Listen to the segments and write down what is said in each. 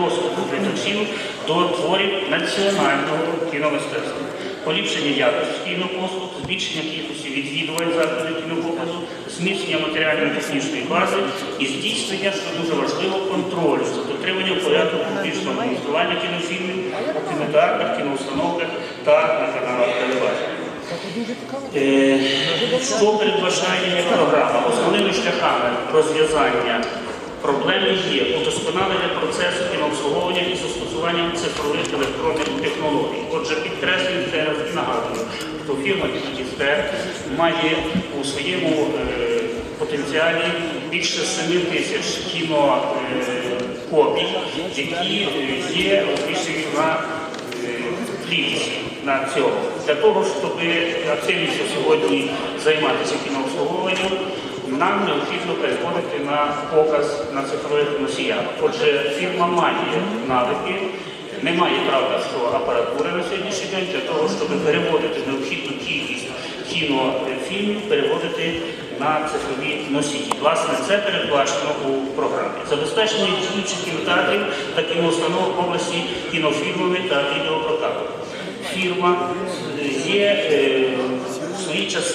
доступу глядачів до творів національного кіномистецтва, поліпшення якості кінопослуг, збільшення кількості відвідувань закладів кінопоказу, зміцнення матеріально-технічної бази і здійснення, що дуже важливо, контролю за дотриманням порядку публічного демонстрування кінофільмів у кінотеатрах, кіноустановках та на каналах телебачення. Е, Що передбачає програма? Основними шляхами розв'язання проблеми є удосконалення процесу кінообслуговування і застосуванням цифрових електронних технологій. Отже, підкреслюю ще раз і нагадую, що фірма Кінокістер має у своєму е, потенціалі більше 7 тисяч кінокопій, які е, є більше на плівці на цьому. Для того, щоб активніше сьогодні займатися кінообслуговуванням, нам необхідно переходити на показ на цифрових носіях. Отже, фірма має навики, немає правда, що апаратури на сьогоднішній день для того, щоб переводити необхідну кількість кінофільмів, переводити на цифрові носії. Власне, це передбачено у програмі. Забезпечення діючих кінотеатрів та кіноустанов області кінофільмами та відеопрокатом. Фірма є е, в своїй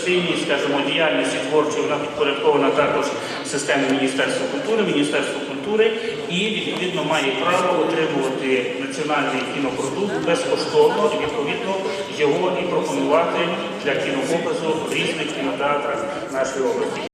частині, скажімо, діяльності творчої, вона підпорядкована також системі Міністерства культури, Міністерство культури і відповідно має право отримувати національний кінопродукт безкоштовно і відповідно його і пропонувати для кінопоказу в різних кінотеатрах нашої області.